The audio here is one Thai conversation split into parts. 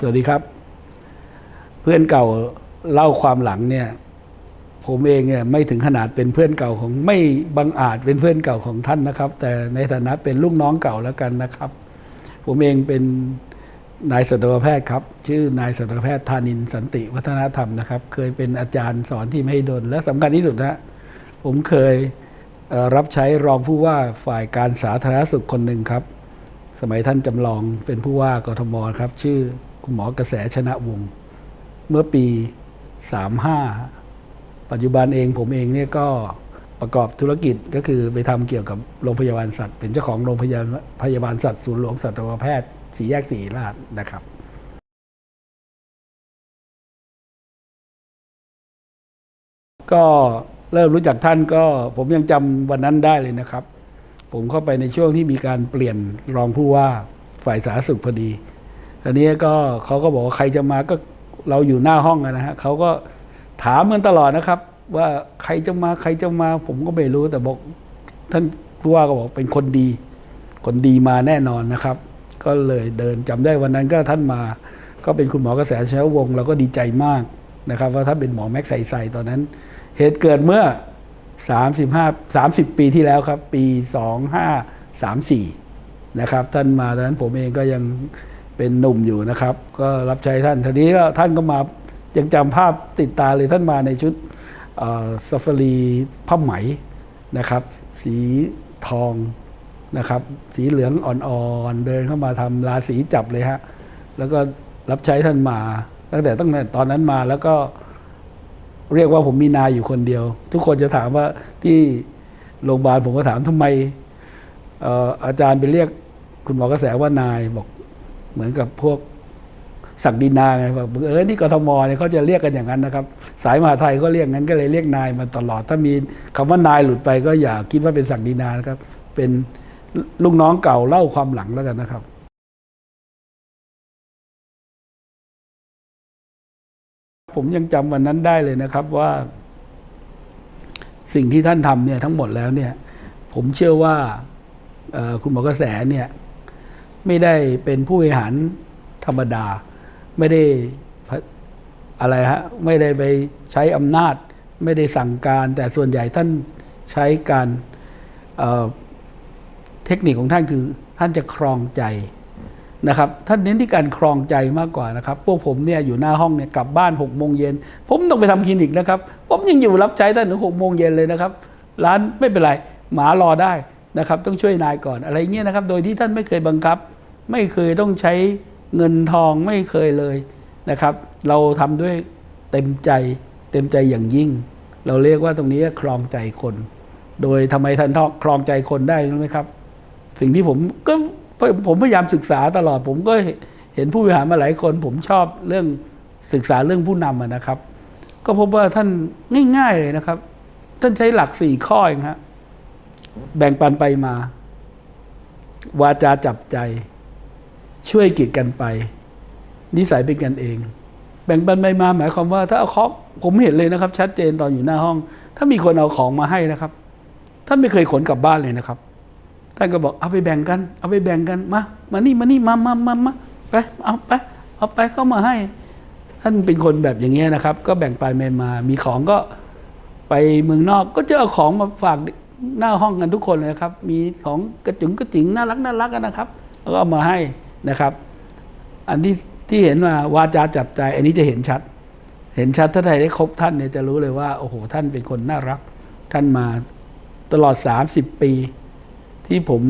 สวัสดีครับ เพื่อนเก่าเล่าความหลังเนี่ย ผมเองเนี่ยไม่ถึงขนาดเป็นเพื่อนเก่าของไม่บังอาจเป็นเพื่อนเก่าของท่านนะครับ แต่ในฐานะเป็นลูกน้องเก่าแล้วกันนะครับ ผมเองเป็นนายสัตวแพทย์ครับ ชื่อนายสัตวแพทย์ธานินทร์สันติวัฒนธรรมนะครับ เคยเป็นอาจารย์สอนที่ไมหิดลและสำคัญที่สุดนะผมเคย รับใช้รองผู้ว่าฝ่ายการสาธารณสุขคนหนึ่งครับ สมัยท่านจำลองเป็นผู้ว่ากทมครับ ชื่อคุณหมอกระแสชนะวงศ์เมื่อปี 35 ปัจจุบันเองผมเองเนี่ยก็ประกอบธุรกิจก็คือไปทำเกี่ยวกับโรงพยาบาลสัตว์ เป็นเจ้าของโรงพยาบาลพยาบาลสัตว์ศูนย์หลวงสัตวแพทย์สีแยกสีราชนะครับก็ เริ่มรู้จักท่านก็ผมยังจำวันนั้นได้เลยนะครับ ผมเข้าไปในช่วงที่มีการเปลี่ยนรองผู้ว่าฝ่ายสาธารณสุขพอดีทีนี้ก็เขาก็บอกว่าใครจะมาก็เราอยู่หน้าห้องนะฮะเขาก็ถามกันตลอดนะครับ ว่าใครจะมาใครจะมา ผมก็ไม่รู้แต่บอกท่านผู้ว่าก็บอกเป็นคนดี คนดีมาแน่นอนนะครับ ก็เลยเดินจำได้วันนั้นก็ท่านมา ก็เป็นคุณหมอกระแสเช้าวงเราก็ดีใจมากนะครับว่าถ้านเป็นหมอแม็กซ์ใส่ๆตอนนั้น เหตุเกิดเมื่อ 35 30 ปีที่แล้วครับ ปี 2534 นะครับ ท่านมาตอนนั้นผมเองก็ยังเป็นหนุ่มอยู่นะครับ ก็รับใช้ท่านทีนี้ก็ท่านก็มายังจำภาพติดตาเลยท่านมาในชุดซาฟารีผ้าไหมนะครับ สีทองนะครับ สีเหลืองอ่อนๆ เดินเข้ามาทำราศีจับเลยฮะ แล้วก็รับใช้ท่านมา ตั้งแต่ตั้งแต่ตอนนั้นมาแล้วก็ เรียกว่าผมมีนายอยู่คนเดียว ทุกคนจะถามว่าที่โรงพยาบาลผมก็ถามทำไมอาจารย์ไปเรียก คุณหมอกระแสว่านายบอกเหมือนกับพวกศักดินาไงบอกเออนี่กทมเนี่ยเขาจะเรียกกันอย่างนั้นนะครับ สายมหาไทยก็เรียกงั้นก็เลยเรียกนายมาตลอด ถ้ามีคำว่านายหลุดไปก็อย่าคิดว่าเป็นศักดินานะครับ เป็นลูกน้องเก่าเล่าความหลังแล้วกันนะครับ ผมยังจำวันนั้นได้เลยนะครับว่า สิ่งที่ท่านทำเนี่ยทั้งหมดแล้วเนี่ย ผมเชื่อว่าคุณหมอกระแสเนี่ย ไม่ได้เป็นผู้บริหารธรรมดา ไม่ได้อะไรฮะไม่ได้ไปใช้อำนาจ ไม่ได้สั่งการ แต่ส่วนใหญ่ท่านใช้การเเทคนิคของท่านคือท่านจะครองใจ นะครับท่านเน้นที่การครองใจมากกว่านะครับ พวกผมเนี่ยอยู่หน้าห้องเนี่ยกลับบ้านหกโมงเย็นผมต้องไปทำคลินิกนะครับ ผมยังอยู่รับใช้ท่านถึงหกโมงเย็นเลยนะครับ ร้านไม่เป็นไร หมารอได้นะครับ ต้องช่วยนายก่อนอะไรเงี้ยนะครับ โดยที่ท่านไม่เคยบังคับ ไม่เคยต้องใช้เงินทองไม่เคยเลยนะครับ เราทำด้วยเต็มใจ เต็มใจอย่างยิ่ง เราเรียกว่าตรงนี้ครองใจคน โดยทำไมท่านครองใจคนได้รู้ไหมครับ สิ่งที่ผมก็ ผมพยายามศึกษาตลอด ผมก็เห็นผู้บริหารมาหลายคน ผมชอบเรื่องศึกษาเรื่องผู้นำนะครับ ก็พบว่าท่านง่าย ๆเลยนะครับ ท่านใช้หลักสี่ข้อเองฮะแบ่งปันไปมา วาจาจับใจ ช่วยกิจกันไป นิสัยเป็นกันเอง แบ่งปันไปมาหมายความว่า ถ้าเอาของผมเห็นเลยนะครับ ชัดเจนตอนอยู่หน้าห้อง ถ้ามีคนเอาของมาให้นะครับท่านไม่เคยขนกลับบ้านเลยนะครับ ท่านก็บอกเอาไปแบ่งกัน เอาไปแบ่งกันมามานี่มานี่มามามามาไปเอาไปเอาไปเข้ามาให้ ท่านเป็นคนแบบอย่างเงี้ยนะครับ ก็แบ่งไปแบ่งมามีของก็ไปเมืองนอกก็จะเอาของมาฝากหน้าห้องกันทุกคนเลยครับ มีของกระจุงกระจิงน่ารักน่ารักกันนะครับก็เอามาให้นะครับ อันที่ที่เห็นว่าวาจาจับใจ อันนี้จะเห็นชัด เห็นชัดถ้าใครได้คบท่านเนี่ยจะรู้เลยว่าโอ้โหท่านเป็นคนน่ารัก ท่านมาตลอด 30 ปี ที่ผม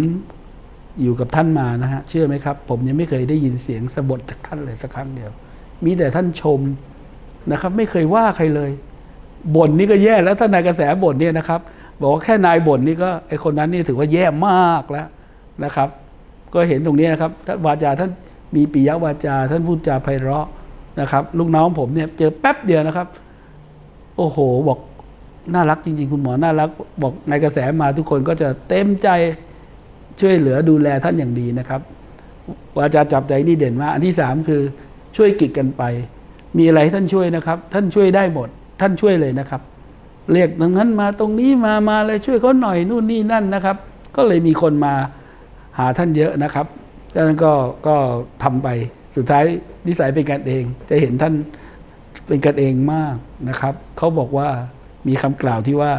อยู่กับท่านมานะฮะเชื่อไหมครับ ผมยังไม่เคยได้ยินเสียงสะบดจากท่านเลยสักครั้งเดียว มีแต่ท่านชมนะครับ ไม่เคยว่าใครเลยบ่นนี่ก็แย่แล้วถ้านายกระแสบ่นเนี่ยนะครับ บอกว่าแค่นายบ่นนี่ก็ไอคนนั้นนี่ถือว่าแย่มากแล้วนะครับ ก็เห็นตรงนี้นะครับท่านวาจาท่านมีปิยวาจา ท่านพูดจาไพเราะนะครับ ลูกน้องผมเนี่ยเจอแป๊บเดียวนะครับ โอ้โห บอก น่ารักจริง ๆ คุณหมอน่ารัก บอกในกระแสมาทุกคนก็จะเต็มใจช่วยเหลือดูแลท่านอย่างดีนะครับวาจาจับใจนี่เด่นมาก อันที่สามคือช่วยกิจกันไป มีอะไรให้ท่านช่วยนะครับ ท่านช่วยได้หมด ท่านช่วยเลยนะครับ เรียกตรงนั้นมาตรงนี้มามาเลยช่วยเขาหน่อยนู่นนี่นั่นนะครับ ก็เลยมีคนมาหาท่านเยอะนะครับดังนั้นก็ก็ทำไปสุดท้ายนิสัยเป็นกันเอง จะเห็นท่านเป็นกันเองมากนะครับเขาบอกว่า มีคำกล่าวที่ว่า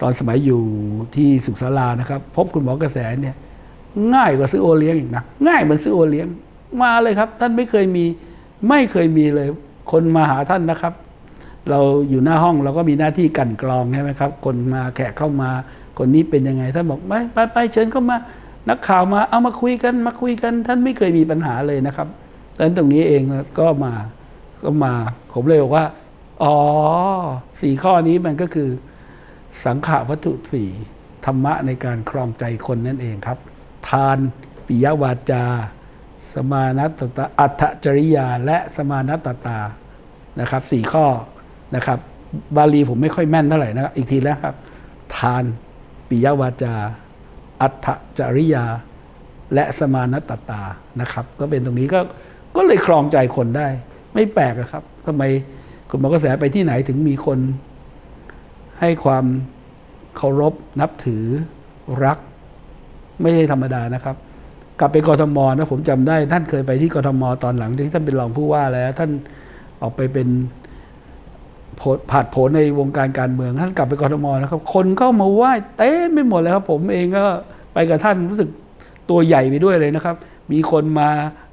ตอนสมัยอยู่ที่สุขศาลานะครับ พบคุณหมอกระแสเนี่ย ง่ายกว่าซื้อโอเลี้ยงอีกนะง่ายเหมือนซื้อโอเลี้ยงมาเลยครับ ท่านไม่เคยมีไม่เคยมีเลย คนมาหาท่านนะครับ เราอยู่หน้าห้องเราก็มีหน้าที่กันกรองใช่ไหมครับ คนมาแขกเข้ามา คนนี้เป็นยังไง ท่านบอกไม่ไปไปเชิญเข้ามา นักข่าวมาเอามาคุยกันมาคุยกัน ท่านไม่เคยมีปัญหาเลยนะครับดังนั้นตรงนี้เองก็มาก็มาผมเลยบอกว่า อ๋อสี่ข้อนี้มันก็คือ สังขวัตถุสี่ธรรมะในการครองใจคนนั่นเองครับ ทานปิยวาจา สมานัตตาอัตจริยา และสมานัตตานะครับสี่ข้อนะครับ บาลีผมไม่ค่อยแม่นเท่าไหร่นะครับอีกทีแล้วครับ ทานปิยวาจา อัตจริยา และสมานัตตานะครับ ก็เป็นตรงนี้ก็ก็เลยครองใจคนได้ ไม่แปลกอะครับทำไม คุณหมอกระแสไปที่ไหนถึงมีคน ให้ความเคารพนับถือรัก ไม่ใช่ธรรมดานะครับ กลับไปกรทมนะผมจำได้ ท่านเคยไปที่กรทมตอนหลังที่ท่านเป็นรองผู้ว่าแล้ว ท่านออกไปเป็นโผล่ผาดโผนในวงการการเมืองท่านกลับไปกรทมนะครับ คนก็มาไหว้เต้ไม่หมดเลยครับ ผมเองก็ไปกับท่านรู้สึกตัวใหญ่ไปด้วยเลยนะครับ มีคนมา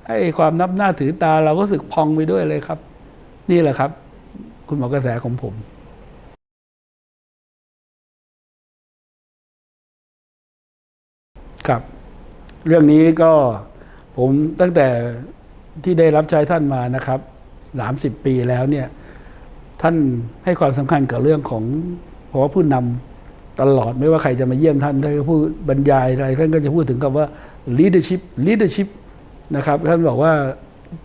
ให้ความนับหน้าถือตาเราก็รู้สึกพองไปด้วยเลยครับ นี่แหละครับ คุณหมอกระแสของผมครับ เรื่องนี้ก็ผมตั้งแต่ที่ได้รับใช้ท่านมานะครับสามสิบปีแล้วเนี่ยท่านให้ความสำคัญกับเรื่องของเพราะว่าผู้นำตลอดไม่ว่าใครจะมาเยี่ยมท่านท่านก็พูดบรรยายอะไรท่านก็จะพูดถึงคำว่า leadership leadership นะครับท่านบอกว่า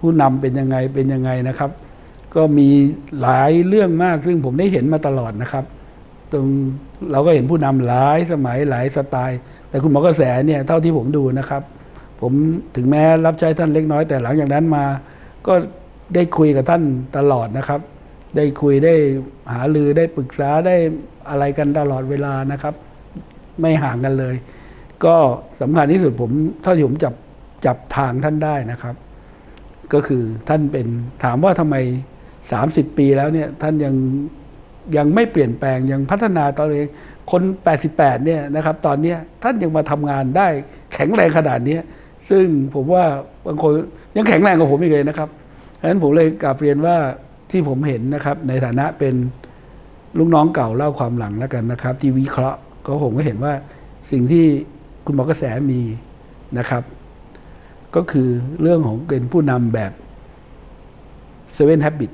ผู้นำเป็นยังไงเป็นยังไงนะครับ ก็มีหลายเรื่องมากซึ่งผมได้เห็นมาตลอดนะครับ ตรงเราก็เห็นผู้นำหลายสมัยหลายสไตล์ แต่คุณหมอกระแสเนี่ยเท่าที่ผมดูนะครับ ผมถึงแม้รับใช้ท่านเล็กน้อย แต่หลังจากนั้นมา ก็ได้คุยกับท่านตลอดนะครับ ได้คุยได้หารือได้ปรึกษาได้อะไรกันตลอดเวลานะครับ ไม่ห่างกันเลย ก็สำคัญที่สุดผมเท่าที่ผมจับจับทางท่านได้นะครับ ก็คือท่านเป็นถามว่าทำไม 30 ปีแล้วเนี่ยท่านยังยังไม่เปลี่ยนแปลงยังพัฒนาตัวเองคน 88 เนี่ยนะครับ ตอนนี้ท่านยังมาทำงานได้แข็งแรงขนาดนี้ซึ่งผมว่าบางคนยังแข็งแรงกว่าผมอีกเลยนะครับฉะนั้นผมเลยกราบเรียนว่าที่ผมเห็นนะครับ ในฐานะเป็นลูกน้องเก่าเล่าความหลังแล้วกันนะครับ ที่วิเคราะห์ก็ผมก็เห็นว่าสิ่งที่คุณหมอกระแสมีนะครับ ก็คือเรื่องของเป็นผู้นำแบบ Seven Habit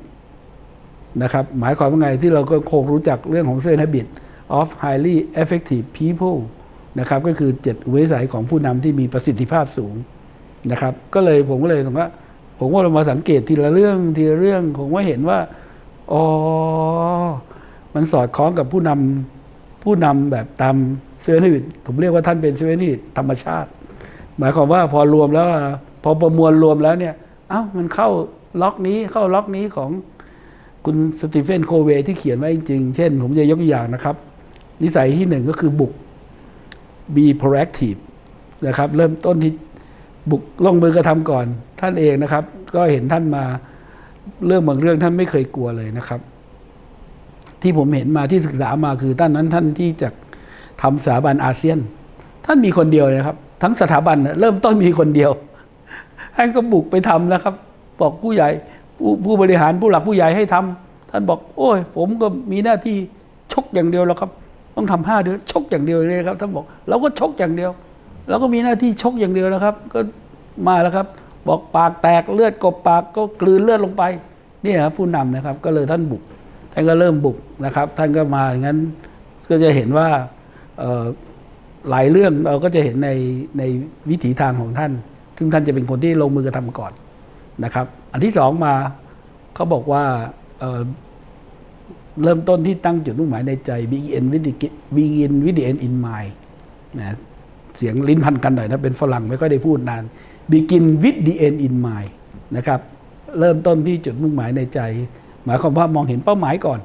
นะครับ หมายความว่าไงที่เราก็คงรู้จักเรื่องของ Seven Habit of highly effective people นะครับก็คือเจ็ดอุปนิสัยของผู้นำที่มีประสิทธิภาพสูงนะครับ ก็เลยผมก็เลยผมว่าผมก็เลยมาสังเกตทีละเรื่องทีละเรื่องผมว่าเห็นว่าอ๋อมันสอดคล้องกับผู้นำผู้นำแบบตามเซเว่นฮิตผมเรียกว่าท่านเป็นเซเว่นฮิตธรรมชาติ หมายความว่าพอรวมแล้ว พอประมวลรวมแล้วเนี่ย เอ้ามันเข้าล็อกนี้เข้าล็อกนี้ของ คุณสตีเฟนโคเวที่เขียนไว้จริง เช่น ผมจะยกตัวอย่างนะครับ นิสัยที่หนึ่งก็คือบุก be proactive นะครับ เริ่มต้นที่บุกลงมือกระทำก่อนท่านเองนะครับ ก็เห็นท่านมาเรื่องบางเรื่องท่านไม่เคยกลัวเลยนะครับ ที่ผมเห็นมาที่ศึกษามาคือท่านนั้นท่านที่จะทำสถาบันอาเซียน ท่านมีคนเดียวเลยครับ ทั้งสถาบันเริ่มต้นมีคนเดียวท่านก็บุกไปทำนะครับ บอกผู้ใหญ่ ผู้ผู้บริหารผู้หลักผู้ใหญ่ให้ทำท่านบอก โอ้ย ผมก็มีหน้าที่ชกอย่างเดียวแล้วครับ ต้องทำห้าเดือนชกอย่างเดียวเลยครับท่านบอกเราก็ชกอย่างเดียวเราก็มีหน้าที่ชกอย่างเดียวนะครับ ก็มาแล้วครับ บอกปากแตกเลือดกบปากก็กลืนเลือดลงไปนี่ครับผู้นำนะครับ ก็เลยท่านบุก ท่านก็เริ่มบุกนะครับ ท่านก็มาอย่างนั้นก็จะเห็นว่าหลายเรื่องเราก็จะเห็นในในวิถีทางของท่าน ซึ่งท่านจะเป็นคนที่ลงมือกระทำก่อน นะครับ อันที่สองมาเขาบอกว่าเเริ่มต้นที่ตั้งจุดมุ่งหมายในใจ begin with the begin with the end in mind นะเสียงลิ้นพันกันหน่อยนะ เป็นฝรั่งไม่ค่อยได้พูดนาน begin with the end in mind นะครับเริ่มต้นที่จุดมุ่งหมายในใจ หมายความว่ามองเห็นเป้าหมายก่อน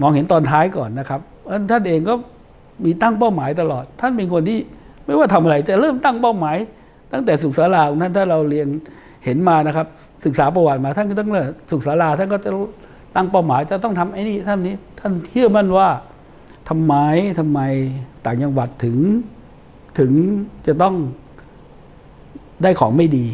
มองเห็นตอนท้ายก่อนนะครับท่านเองก็มีตั้งเป้าหมายตลอด ท่านเป็นคนที่ไม่ว่าทำอะไรจะเริ่มตั้งเป้าหมาย ตั้งแต่สุขศาลาของท่านถ้าเราเรียน เห็นมานะครับ ศึกษาประวัติมาท่านก็ต้องเริ่มสุขศาลาท่านก็จะตั้งเป้าหมายจะต้องทำไอ้นี่ท่านนี้ ท่านเชื่อมั่นว่าทำไมทำไมต่างจังหวัดถึงถึงจะต้องได้ของไม่ดี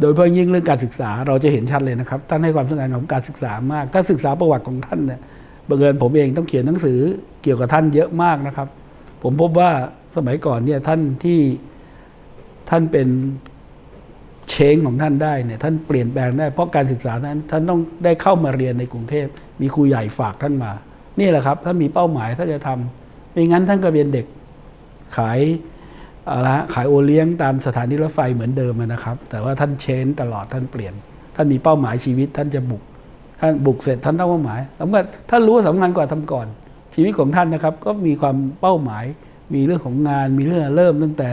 โดยเฉพาะยิ่งเรื่องการศึกษาเราจะเห็นชัดเลยนะครับ ท่านให้ความสำคัญของการศึกษามาก ถ้าศึกษาประวัติของท่านเนี่ยบังเอิญผมเองต้องเขียนหนังสือเกี่ยวกับท่านเยอะมากนะครับ ผมพบว่าสมัยก่อนเนี่ยท่านที่ท่านเป็น เชงของท่านได้เนี่ยท่านเปลี่ยนแปลงได้เพราะการศึกษานั้นท่านต้องได้เข้ามาเรียนในกรุงเทพมีครูใหญ่ฝากท่านมา นี่แหละครับถ้านมีเป้าหมายถ้านจะทำไม่งั้นท่านก็เป็นเด็กขายอะไรขายโอเลี้ยงตามสถานีรถไฟเหมือนเดิมนะครับ แต่ว่าท่านเชนตลอดท่านเปลี่ยน ท่านมีเป้าหมายชีวิตท่านจะบุก ท่านบุกเสร็จท่านตั้งเป้าหมายสำคัญท่านรู้ว่าสำคัญกว่าทำก่อน ชีวิตของท่านนะครับ ก็มีความเป้าหมาย มีเรื่องของงาน มีเรื่องเริ่มตั้งแต่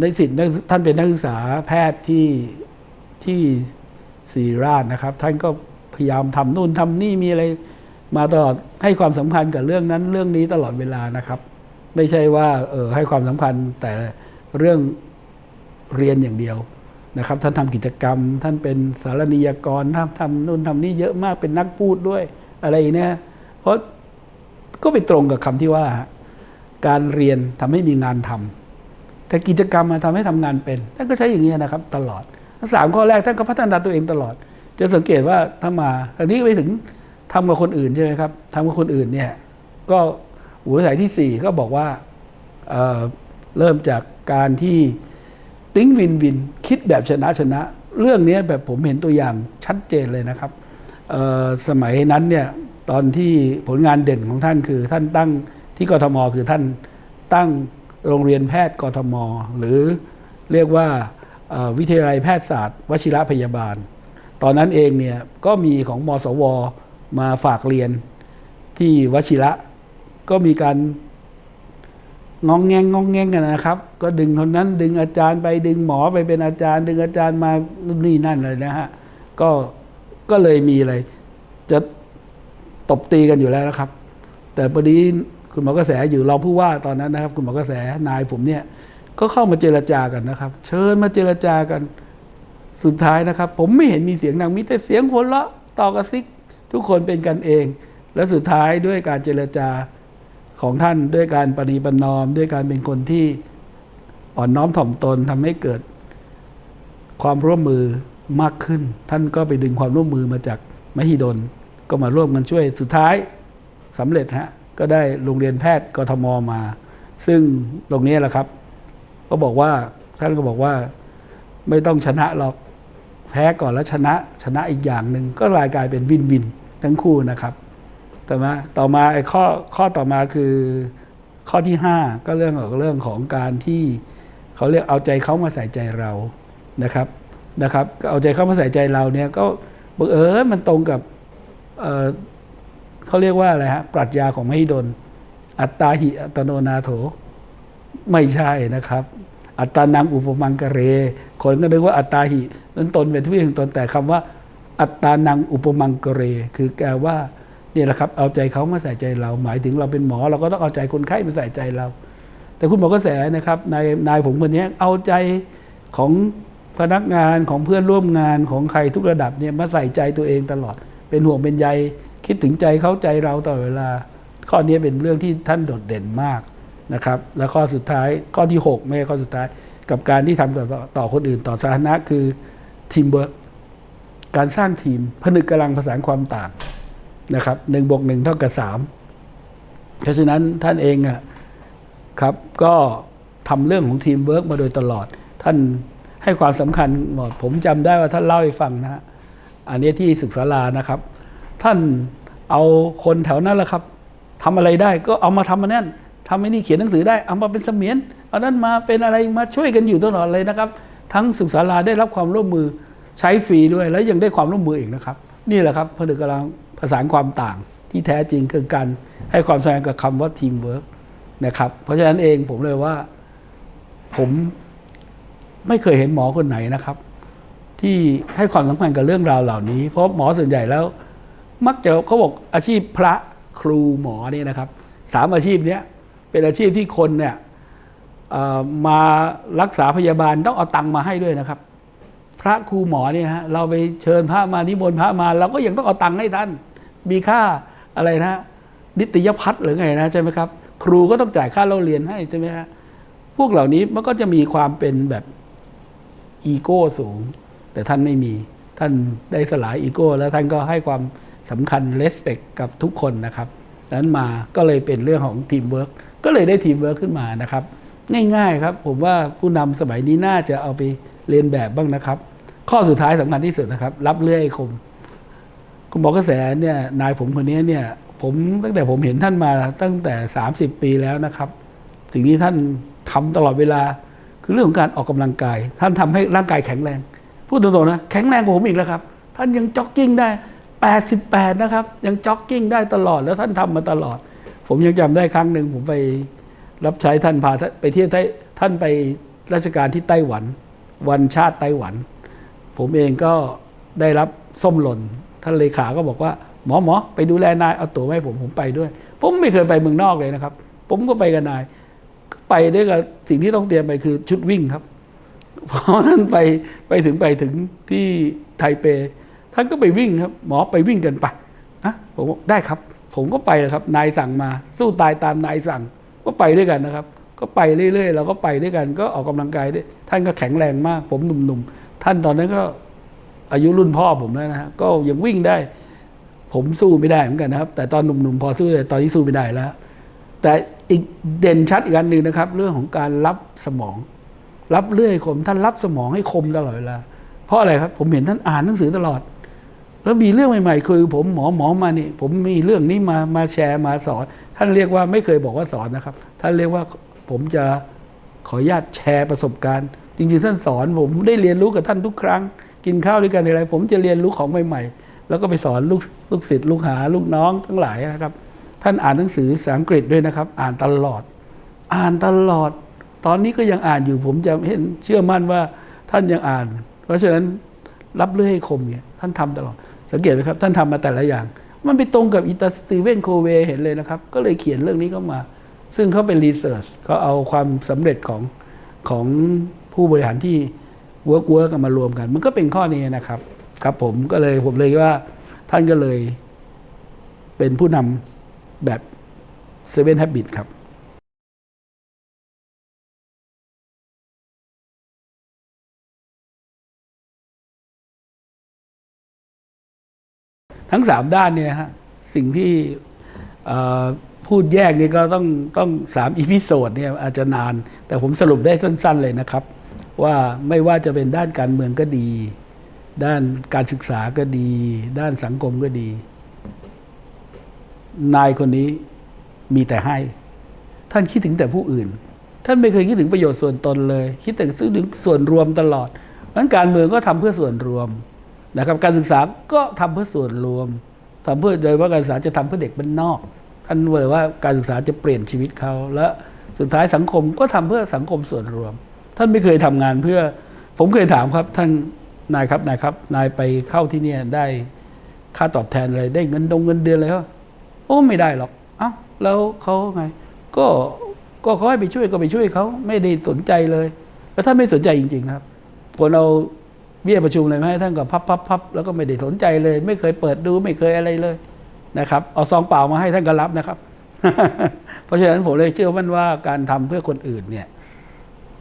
ในสิทธิ์ท่านเป็นนักศึกษาแพทย์ที่ที่ศรีราชนะครับ ท่านก็พยายามทำนู่นทำนี่มีอะไรมาตลอดให้ความสำคัญกับเรื่องนั้นเรื่องนี้ตลอดเวลานะครับ ไม่ใช่ว่าเออให้ความสำคัญแต่เรื่องเรียนอย่างเดียวนะครับ ท่านทำกิจกรรม ท่านเป็นสารนิยกรท่านทำนู่นทำนี่เยอะมากเป็นนักพูดด้วยอะไรเนี่ยเพราะก็ไปตรงกับคำที่ว่า การเรียนทำให้มีงานทำ แต่กิจกรรมมาทำให้ทำงานเป็นท่านก็ใช้อย่างนี้นะครับ ตลอดทั้งสามข้อแรกท่านก็พัฒนาตัวเองตลอด จะสังเกตว่าถ้ามาอันนี้ไปถึงทำกับคนอื่นใช่ไหมครับทำกับคนอื่นเนี่ยก็หัวสายที่สี่ก็บอกว่าเเริ่มจากการที่ติ้งวินวินคิดแบบชนะชนะ เรื่องนี้แบบผมเห็นตัวอย่างชัดเจนเลยนะครับสมัยนั้นเนี่ยตอนที่ผลงานเด่นของท่านคือท่านตั้งที่กทมคือท่านตั้ง โรงเรียนแพทย์กทม หรือเรียกว่าวิทยาลัยแพทยศาสตร์ วชิระพยาบาล ตอนนั้นเองเนี่ยก็มีของมสว มาฝากเรียนที่วชิระก็มีการงองแงงงองแงงกันนะครับ ก็ดึงคนนั้นดึงอาจารย์ไปดึงหมอไปเป็นอาจารย์ ดึงอาจารย์มานู่นนี่นั่นเลยนะฮะก็ก็เลยมีอะไร จะตบตีกันอยู่แล้วนะครับ แต่พอดี คุณหมอกระแสอยู่เราผู้ว่าตอนนั้นนะครับ คุณหมอกระแสนายผมเนี่ยก็เข้ามาเจรจากันนะครับ เชิญมาเจรจากันสุดท้ายนะครับ ผมไม่เห็นมีเสียงดังมีแต่เสียงหัวเราะต่อกระซิก ทุกคนเป็นกันเอง และสุดท้ายด้วยการเจรจาของท่านด้วยการปณีประนอม ด้วยการเป็นคนที่อ่อนน้อมถ่อมตนทำให้เกิด ความร่วมมือมากขึ้น ท่านก็ไปดึงความร่วมมือมาจากมหิดลก็มาร่วมกันช่วยสุดท้ายสำเร็จฮะ ก็ได้โรงเรียนแพทย์กทมมา ซึ่งตรงนี้แหละครับ ก็บอกว่าท่านก็บอกว่าไม่ต้องชนะหรอกแพ้ก่อนแล้วชนะชนะอีกอย่างหนึ่งก็กลายกลายเป็นวินวินทั้งคู่นะครับต่อมาต่อมาไอ้ข้อข้อต่อมาคือข้อที่ห้าก็เรื่องของเรื่องของการที่เขาเรียกเอาใจเขามาใส่ใจเรานะครับนะครับ เอาใจเขามาใส่ใจเราเนี่ยก็บังเอิญมันตรงกับ เขาเรียกว่าอะไรฮะปรัชญาของมหิดล อัตตาหิอัตโนนาโถ ไม่ใช่นะครับ อัตตานังอุปมังกะเร คนก็นึกว่าอัตตาหินั้นตนเป็นที่พึ่งตนแต่คำว่าอัตตานังอุปมังกะเร คือแกว่าเนี่ยแหละครับเอาใจเขามาใส่ใจเรา หมายถึงเราเป็นหมอ เราก็ต้องเอาใจคนไข้มาใส่ใจเรา แต่คุณหมอกระแสนะครับนายนายผมคนนี้เอาใจของพนักงานของเพื่อนร่วมงานของใครทุกระดับเนี่ยมาใส่ใจตัวเองตลอด เป็นห่วงเป็นใย คิดถึงใจเขาใจเราตลอดเวลา ข้อนี้เป็นเรื่องที่ท่านโดดเด่นมากนะครับ และข้อสุดท้ายข้อที่ 6 ไม่ข้อสุดท้าย กับการที่ทำต่อต่อคนอื่นต่อสาธารณะคือทีมเบิร์กการสร้างทีมผนึกกำลังประสานความต่างนะครับหนึ่งบวกหนึ่งเท่ากับสามเพราะฉะนั้นท่านเองอะครับก็ทำเรื่องของทีมเวิร์กมาโดยตลอด ท่านให้ความสำคัญหมดผมจำได้ว่าท่านเล่าให้ฟังนะฮะอันนี้ที่ศึกษาลานะครับ ท่าน เอาคนแถวนั้นแหละครับทำอะไรได้ก็เอามาทำมาแน่นทำให้นี่เขียนหนังสือได้เอามาเป็นเสมียนเอานั้นมาเป็นอะไรมาช่วยกันอยู่ตลอดเลยนะครับ ทั้งศึกษาลาได้รับความร่วมมือใช้ฟรีด้วยแล้วยังได้ความร่วมมืออีกนะครับ นี่แหละครับผนึกกำลังประสานความต่างที่แท้จริงคือการให้ความสำคัญกับคำว่าทีมเวิร์กนะครับ เพราะฉะนั้นเองผมเลยว่า ผมไม่เคยเห็นหมอคนไหนนะครับ ที่ให้ความสำคัญกับเรื่องราวเหล่านี้ เพราะหมอส่วนใหญ่แล้ว มักจะเขาบอกอาชีพพระครูหมอเนี่ยนะครับสามอาชีพเนี้ยเป็นอาชีพที่คนเนี่ยมารักษาพยาบาลต้องเอาตังค์มาให้ด้วยนะครับ พระครูหมอเนี่ยฮะเราไปเชิญพระมานิมนต์พระมาเราก็ยังต้องเอาตังค์ให้ท่านมีค่าอะไรนะนิตยพัฒน์หรือไงนะใช่ไหมครับ ครูก็ต้องจ่ายค่าเล่าเรียนให้ใช่ไหมฮะพวกเหล่านี้มันก็จะมีความเป็นแบบอีโก้สูง แต่ท่านไม่มีท่านได้สลายอีโก้ แล้วท่านก็ให้ความ สำคัญเลสเ c กกับทุกคนนะครับนั้นมาก็เลยเป็นเรื่องของทีมเวิร์กก็เลยได้ทีมเวิร์กขึ้นมานะครับ ง่ายๆครับ ผมว่าผู้นำสมัยนี้น่าจะเอาไปเรียนแบบบ้างนะครับ ข้อสุดท้ายสำคัญที่สุดนะครับ รับเลื่อยคม คุณหมอกระแสเนี่ยนายผมคนนี้เนี่ย ผมตั้งแต่ผมเห็นท่านมาตั้งแต่ 30 ปีแล้วนะครับสิ่งที่ท่านทำตลอดเวลา คือเรื่องของการออกกำลังกาย ท่านทำให้ร่างกายแข็งแรง พูดตรงๆนะแข็งแรงกว่าผมอีกแล้วครับ ท่านยังจ็อกกิ้งได้ 88 นะครับ ยังจ็อกกิ้งได้ตลอดแล้วท่านทำมาตลอด ผมยังจำได้ครั้งหนึ่งผมไปรับใช้ท่านพาไปเที่ยวไต้ท่านไปราชการที่ไต้หวัน วันชาติไต้หวัน ผมเองก็ได้รับส้มหล่นท่านเลขาก็บอกว่าหมอหมอไปดูแลนายเอาตั๋วให้ผมผมไปด้วย ผมไม่เคยไปเมืองนอกเลยนะครับ ผมก็ไปกับนายไปด้วยกับสิ่งที่ต้องเตรียมไปคือชุดวิ่งครับ เพอท่านไปไปถึงไปถึงที่ไทเป ท่านก็ไปวิ่งครับ หมอไปวิ่งกันไปนะผมบอกได้ครับ ผมก็ไปเลยครับ นายสั่งมา สู้ตายตามนายสั่ง ก็ไปด้วยกันนะครับ ก็ไปเรื่อยๆเราก็ไปด้วยกัน ก็ออกกำลังกายด้วย ท่านก็แข็งแรงมาก ผมหนุ่มๆ ท่านตอนนั้นก็อายุรุ่นพ่อผมแล้วนะฮะก็ยังวิ่งได้ ผมสู้ไม่ได้เหมือนกันนะครับ แต่ตอนหนุ่มๆพอสู้ได้ตอนนี้สู้ไม่ได้แล้ว แต่อีกเด่นชัดอีกอันหนึ่งนะครับ เรื่องของการรับสมอง รับเลื่อยคมท่านรับสมองให้คมตลอดเวลาเพราะอะไรครับ ผมเห็นท่านอ่านหนังสือตลอด แล้วมีเรื่องใหม่ ๆ คือผมหมอหมอมานี่ ผมมีเรื่องนี้มามาแชร์มาสอน ท่านเรียกว่าไม่เคยบอกว่าสอนนะครับ ท่านเรียกว่าผมจะขออนุญาตแชร์ประสบการณ์ จริงๆท่านสอน ผมได้เรียนรู้กับท่านทุกครั้ง กินข้าวด้วยกันอะไร ผมจะเรียนรู้ของใหม่ๆ แล้วก็ไปสอนลูกลูกศิษย์ลูกหาลูกน้องทั้งหลายนะครับ ท่านอ่านหนังสือภาษาอังกฤษด้วยนะครับ อ่านตลอด อ่านตลอด ตอนนี้ก็ยังอ่านอยู่ผมจะเห็นเชื่อมั่นว่าท่านยังอ่าน เพราะฉะนั้นรับเลื่อยให้คมเนี่ยท่านทำตลอด สังเกตไหมครับ ท่านทำมาแต่ละอย่าง มันไปตรงกับอีตาสตีเวนโคเวเห็นเลยนะครับ ก็เลยเขียนเรื่องนี้เข้ามา ซึ่งเขาเป็นรีเสิร์ชเขาเอาความสำเร็จของของผู้บริหารที่เวิร์กเวิร์กมารวมกัน มันก็เป็นข้อนี้นะครับ ครับผมก็เลยผมเลยว่าท่านก็เลยเป็นผู้นำแบบเซเว่นแฮบิตครับ ทั้งสามด้านเนี่ยฮะสิ่งที่พูดแยกนี่ก็ต้องต้องสามอีพิโซดเนี่ยอาจจะนาน แต่ผมสรุปได้สั้น ๆ เลยนะครับ ว่าไม่ว่าจะเป็นด้านการเมืองก็ดี ด้านการศึกษาก็ดี ด้านสังคมก็ดี นายคนนี้มีแต่ให้ ท่านคิดถึงแต่ผู้อื่น ท่านไม่เคยคิดถึงประโยชน์ส่วนตนเลย คิดแต่ซื้อถึงส่วนรวมตลอดเพราะงั้นการเมืองก็ทำเพื่อส่วนรวม นะครับการศึกษาก็ทำเพื่อส่วนรวมทำเพื่อโดยว่าการศึกษาจะทำเพื่อเด็กบ้านนอกท่านเลยว่าการศึกษาจะเปลี่ยนชีวิตเขาและสุดท้ายสังคมก็ทำเพื่อสังคมส่วนรวม ท่านไม่เคยทำงานเพื่อ ผมเคยถามครับ ท่านนายครับนายครับ นายไปเข้าที่เนี่ยได้ค่าตอบแทนอะไรได้เงินดงเงินเดือนอะไรเขาโอ้ไม่ได้หรอก เอ้าแล้วเขาไง ก็ก็เขาให้ไปช่วยก็ไปช่วยเขาไม่ได้สนใจเลย แล้วท่านไม่สนใจจริง ๆ ครับคนเอา เบี้ยประชุมอะไรมาให้ท่านก็พับพับพับแล้วก็ไม่ได้สนใจเลย ไม่เคยเปิดดูไม่เคยอะไรเลยนะครับ เอาซองเปล่ามาให้ท่านก็รับนะครับ เพราะฉะนั้นผมเลยเชื่อมั่นว่าการทำเพื่อคนอื่นเนี่ย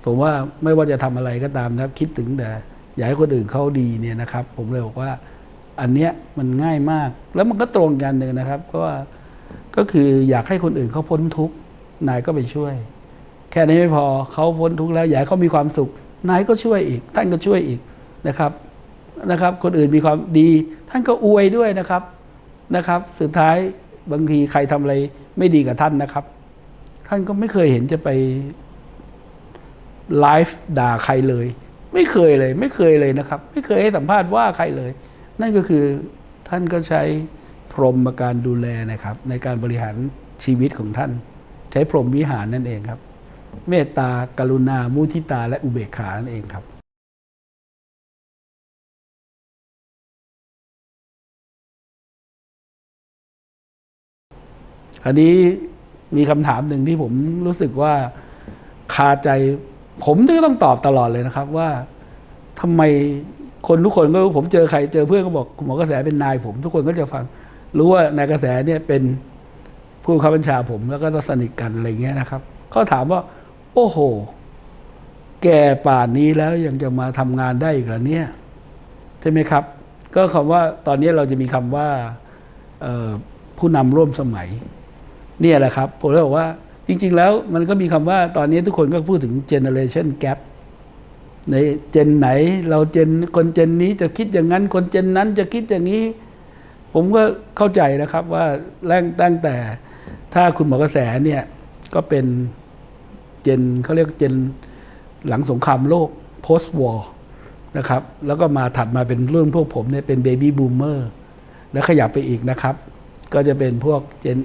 ผมว่าไม่ว่าจะทำอะไรก็ตามนะครับ คิดถึงแต่อยากให้คนอื่นเขาดีเนี่ยนะครับ ผมเลยบอกว่า อันเนี้ยมันง่ายมาก แล้วมันก็ตรงกันหนึ่งนะครับ เพราะว่าก็คืออยากให้คนอื่นเขาพ้นทุกข์นายก็ไปช่วย แค่นี้ไม่พอเขาพ้นทุกข์แล้วอยากให้เขามีความสุขนายก็ช่วยอีก ท่านก็ช่วยอีก นะครับนะครับ คนอื่นมีความดี ท่านก็อวยด้วยนะครับนะครับ สุดท้ายบางทีใครทำอะไรไม่ดีกับท่านนะครับ ท่านก็ไม่เคยเห็นจะไปไลฟ์ด่าใครเลย ไม่เคยเลย ไม่เคยเลยนะครับ ไม่เคยให้สัมภาษณ์ว่าใครเลย นั่นก็คือท่านก็ใช้พรหมการดูแลนะครับ ในการบริหารชีวิตของท่าน ใช้พรหมวิหารนั่นเองครับ เมตตากรุณามุทิตาและอุเบกขานั่นเองครับ อันนี้มีคำถามหนึ่งที่ผมรู้สึกว่าคาใจ ผมก็ต้องตอบตลอดเลยนะครับว่าทำไมคนทุกคนก็ผมเจอใครเจอเพื่อนก็บอกคุณหมอกระแสเป็นนายผม ทุกคนก็จะฟัง รู้ว่านายกระแสเนี่ยเป็นผู้บังคับบัญชาผมแล้วก็สนิทกันอะไรเงี้ยนะครับเขาถามว่า โอ้โห แก่ป่านนี้แล้วยังจะมาทำงานได้อีกเหรอเนี่ย ใช่ไหมครับ ก็คำว่าตอนนี้เราจะมีคำว่าผู้นำร่วมสมัย นี่แหละครับผมเลยบอกว่าจริง ๆ แล้วมันก็มีคำว่าตอนนี้ทุกคนก็พูดถึง generation gap ในเจนไหน เราเจนคนเจนนี้จะคิดอย่างนั้น คนเจนนั้นจะคิดอย่างนี้ ผมก็เข้าใจนะครับว่าแรงตั้งแต่ถ้าคุณหมอกระแสเนี่ยก็เป็นเจนเขาเรียกเจนหลังสงครามโลก post war นะครับ แล้วก็มาถัดมาเป็นรุ่นพวกผมเนี่ยเป็น baby boomer แล้วขยับไปอีกนะครับ ก็จะเป็นพวกเจน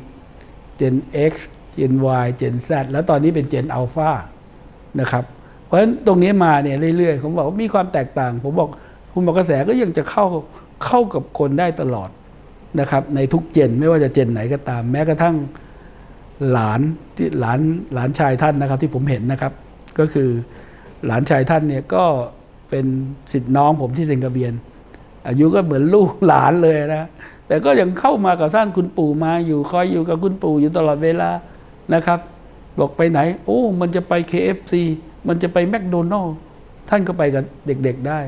Gen X Gen Y Gen Z แล้วตอนนี้เป็น Gen Alpha นะครับ เพราะฉะนั้นตรงนี้มาเนี่ยเรื่อยๆ ผมบอกว่ามีความแตกต่าง ผมบอกคุณบอกกระแสก็ยังจะเข้าเข้ากับคนได้ตลอดนะครับในทุกเจนไม่ว่าจะเจนไหนก็ตาม แม้กระทั่งหลานที่หลานหลานชายท่านนะครับ ที่ผมเห็นนะครับ ก็คือหลานชายท่านเนี่ยก็เป็นสิทธิ์น้องผมที่เซนกาเบียน อายุก็เหมือนลูกหลานเลยนะ แต่ก็ยังเข้ามากับท่านคุณปู่มาอยู่คอยอยู่กับคุณปู่อยู่ตลอดเวลานะครับ บอกไปไหน โอ้ มันจะไป KFC มันจะไปแมคโดนัลล์ท่านก็ไปกับเด็กๆได้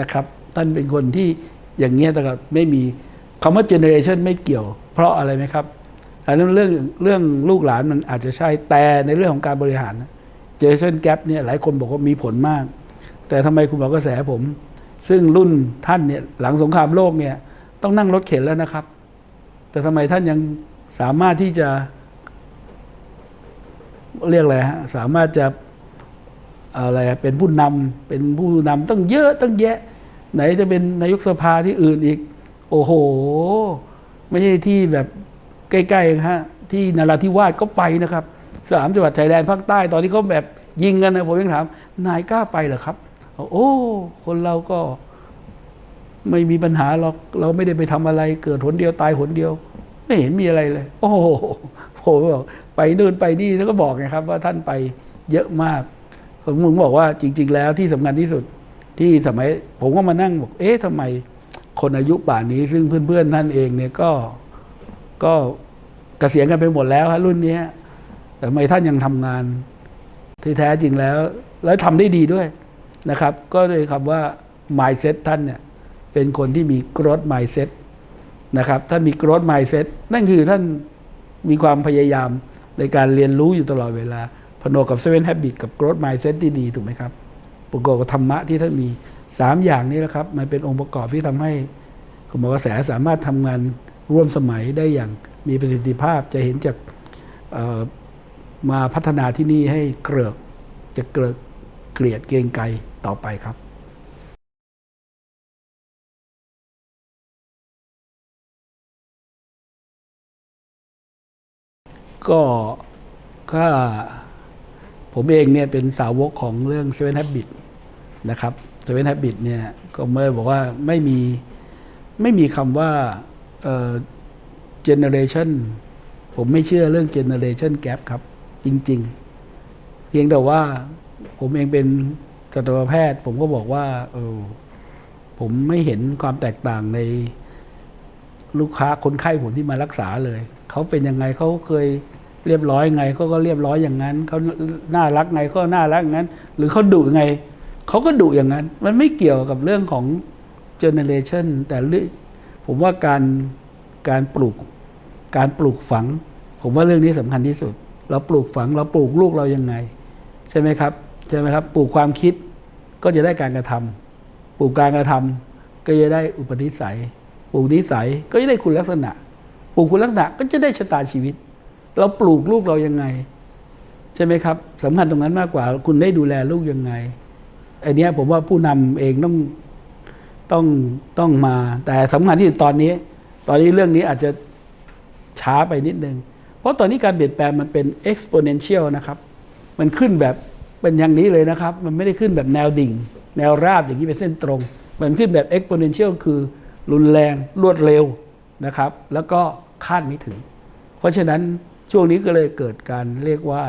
นะครับ ท่านเป็นคนที่อย่างเงี้ยแต่ก็ไม่มีคำว่าเจเนอเรชันไม่เกี่ยว เพราะอะไรไหมครับอันนั้นเรื่องเรื่องลูกหลานมันอาจจะใช่แต่ในเรื่องของการบริหารเจเนอเรชันแกรเนี่ยหลายคนบอกว่ามีผลมาก แต่ทำไมคุณบอกกระแสผม ซึ่งรุ่นท่านเนี่ยหลังสงครามโลกเนี่ย ต้องนั่งรถเข็นแล้วนะครับ แต่ทำไมท่านยังสามารถที่จะ เรียกอะไรฮะสามารถจะอะไรเป็นผู้นำเป็นผู้นำตั้งเยอะตั้งแยะ ไหนจะเป็นนายกสภาที่อื่นอีก โอ้โห ไม่ใช่ที่แบบใกล้ๆฮะที่นราธิวาสก็ไปนะครับสามจังหวัดชายแดนภาคใต้ตอนนี้เขาแบบยิงกันนะผมยังถามนายกล้าไปเหรอครับ โอ้ คนเราก็ ไม่มีปัญหาหรอกเราไม่ได้ไปทำอะไร เกิดหนเดียวตายหนเดียว ไม่เห็นมีอะไรเลย โอ้โหผมบอกไปนู่นไปนี่แล้วก็บอกไงครับ ว่าท่านไปเยอะมากผมมึงบอกว่าจริง ๆ แล้วที่สำคัญที่สุดที่สมัย ผมก็มานั่งบอก เอ๊ะทำไมคนอายุป่านนี้ ซึ่งเพื่อนๆท่านเองเนี่ยก็ก็เกษียณกันไปหมดแล้วฮะรุ่นนี้แต่ทำไมท่านยังทำงานที่แท้จริงแล้ว แล้วทำได้ดีด้วยนะครับ ก็เลยคำว่า mindset ท่านเนี่ย เป็นคนที่มี growth mindset นะครับท่ามี growth mindset นั่นคือท่านมีความพยายามในการเรียนรู้อยู่ตลอดเวลา ผนวกกับ seven habit กับ growth mindset ที่ดีถูกไหมครับประกอบกับธรรมะที่ท่านมีสามอย่างนี้แหละครับ มันเป็นองค์ประกอบที่ทำให้คุณหมอกระแสสามารถทำงานร่วมสมัยได้อย่างมีประสิทธิภาพจะเห็นจากมาพัฒนาที่นี่ให้เกลือกจะเกลือกเกลียดเกรงไกรต่อไปครับ ก็ก็ผมเองเนี่ยเป็นสาวกของเรื่อง Seven Habit นะครับ Seven Habit เนี่ยก็เมื่อบอกว่าไม่มีไม่มีคำว่าเอ่อ generation ผมไม่เชื่อเรื่อง generation gap ครับ จริง ๆ เพียงแต่ว่าผมเองเป็นสัตวแพทย์ ผมก็บอกว่าเออผมไม่เห็นความแตกต่างในลูกค้าคนไข้ผมที่มารักษาเลย เขาเป็นยังไงเขาเคยเรียบร้อยไงเขาก็เรียบร้อยอย่างนั้นเขาน่ารักไงเขาก็น่ารักอย่างนั้น หรือเขาดุไงเขาก็ดุอย่างนั้น มันไม่เกี่ยวกับเรื่องของเจเนเรชันแต่ผมว่าการการปลูกการปลูกฝัง ผมว่าเรื่องนี้สำคัญที่สุด เราปลูกฝังเราปลูกลูกเรายังไง ใช่ไหมครับใช่ไหมครับ ปลูกความคิดก็จะได้การกระทำปลูกการกระทำก็จะได้อุปนิสัย ปลูกนิสัยก็จะได้คุณลักษณะ ปลูกคุณลักษณะก็จะได้ชะตาชีวิต เราปลูกลูกเรายังไง ใช่ไหมครับสำคัญตรงนั้นมากกว่า คุณได้ดูแลลูกยังไงไอเนี้ยผมว่าผู้นำเองต้องต้องต้องมา แต่สำคัญที่ตอนนี้ ตอนนี้เรื่องนี้อาจจะช้าไปนิดนึง เพราะตอนนี้การเปลี่ยนแปลงมันเป็น exponential นะครับ มันขึ้นแบบเป็นอย่างนี้เลยนะครับ มันไม่ได้ขึ้นแบบแนวดิ่ง แนวราบอย่างนี้เป็นเส้นตรง มันขึ้นแบบ exponential คือรุนแรงรวดเร็วนะครับ แล้วก็ คาดไม่ถึง เพราะฉะนั้นช่วงนี้ก็เลยเกิดการเรียกว่า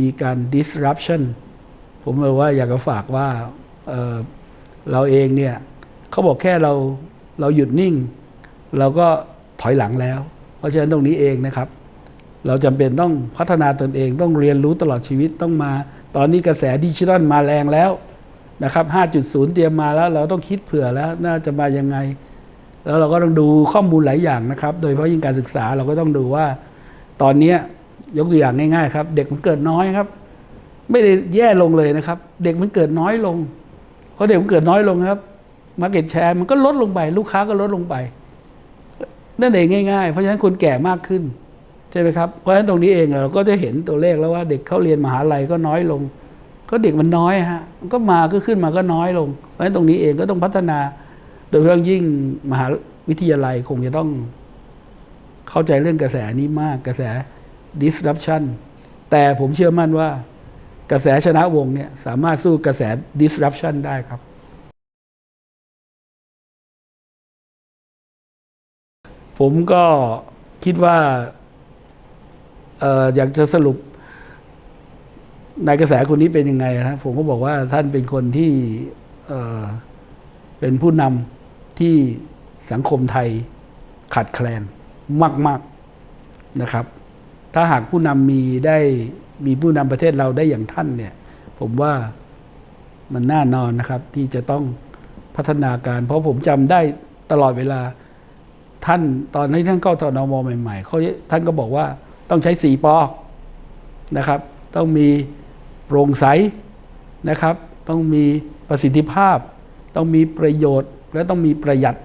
มีการ disruption ผมเลยว่าอยากจะฝากว่าเเราเองเนี่ยเขาบอกแค่เราเราหยุดนิ่ง เราก็ถอยหลังแล้ว เพราะฉะนั้นตรงนี้เองนะครับ เราจำเป็นต้องพัฒนาตนเองต้องเรียนรู้ตลอดชีวิตต้องมา ตอนนี้กระแสดิจิทัลมาแรงแล้วนะครับ 5.0 เตรียมมาแล้ว เราต้องคิดเผื่อแล้ว น่าจะมายังไง แล้วเราก็ต้องดูข้อมูลหลายอย่างนะครับ โดยเฉพาะยิ่งการศึกษาเราก็ต้องดูว่า ตอนนี้ยกตัวอย่างง่ายๆ ครับ เด็กมันเกิดน้อยครับ ไม่ได้แย่ลงเลยนะครับ เด็กมันเกิดน้อยลงเพราะเด็กมันเกิดน้อยลงครับมาเก็ตแชร์มันก็ลดลงไป ลูกค้าก็ลดลงไป นั่นเองง่ายๆ เพราะฉะนั้นคนแก่มากขึ้นใช่ไหมครับ เพราะฉะนั้นตรงนี้เองเราก็จะเห็นตัวเลขแล้วว่าเด็กเข้าเรียนมหาลัยก็น้อยลง ก็เด็กมันน้อยฮะมันก็มาก็ขึ้นมาก็น้อยลง เพราะฉะนั้นตรงนี้เองก็ต้องพัฒนา โดยเฉพาะยิ่งมหาวิทยาลัยคงจะต้องเข้าใจเรื่องกระแสนี้มากกระแส disruption แต่ผมเชื่อมั่นว่ากระแสชนะวงเนี่ยสามารถสู้กระแส disruption ได้ครับผมก็คิดว่าเอออยากจะสรุปนายกระแสคนนี้เป็นยังไงนะผมก็บอกว่าท่านเป็นคนที่เเป็นผู้นำ ที่สังคมไทยขาดแคลนมาก ๆนะครับ ถ้าหากผู้นำมีได้มีผู้นำประเทศเราได้อย่างท่านเนี่ย ผมว่ามันน่านอนนะครับ ที่จะต้องพัฒนาการ เพราะผมจำได้ตลอดเวลาท่านตอนที่ท่านเข้าทนมใหม่ๆเขาท่านก็บอกว่าต้องใช้สีปอนะครับ ต้องมีโปร่งใสนะครับ ต้องมีประสิทธิภาพ ต้องมีประโยชน์ และต้องมีประหยัด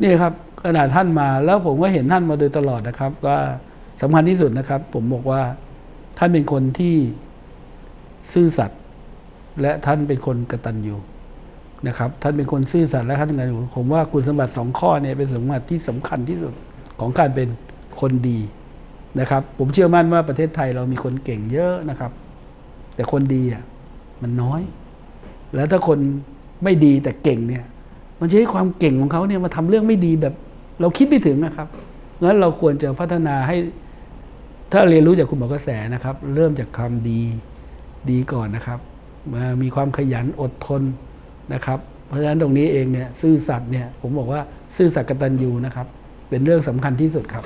นี่ครับขนาดท่านมาแล้วผมก็เห็นท่านมาโดยตลอดนะครับ ว่าสำคัญที่สุดนะครับ ผมบอกว่าท่านเป็นคนที่ซื่อสัตย์และท่านเป็นคนกตัญญูนะครับ ท่านเป็นคนซื่อสัตย์และท่านเป็นคนผมว่าคุณสมบัติสองข้อเนี่ยเป็นสมบัติที่สำคัญที่สุดของการเป็นคนดีนะครับ ผมเชื่อมั่นว่าประเทศไทยเรามีคนเก่งเยอะนะครับ แต่คนดีอะมันน้อย แล้วถ้าคนไม่ดีแต่เก่งเนี่ย มันจะให้ความเก่งของเขาเนี่ยมาทำเรื่องไม่ดีแบบ เราคิดไม่ถึงนะครับงั้นเราควรจะพัฒนาให้ ถ้าเรียนรู้จากคุณหมอกระแสนะครับ เริ่มจากความดีดีก่อนนะครับมามีความขยันอดทนนะครับ เพราะฉะนั้นตรงนี้เองเนี่ยซื่อสัตย์เนี่ยผมบอกว่าซื่อสัตย์กตัญญูนะครับ เป็นเรื่องสำคัญที่สุดครับ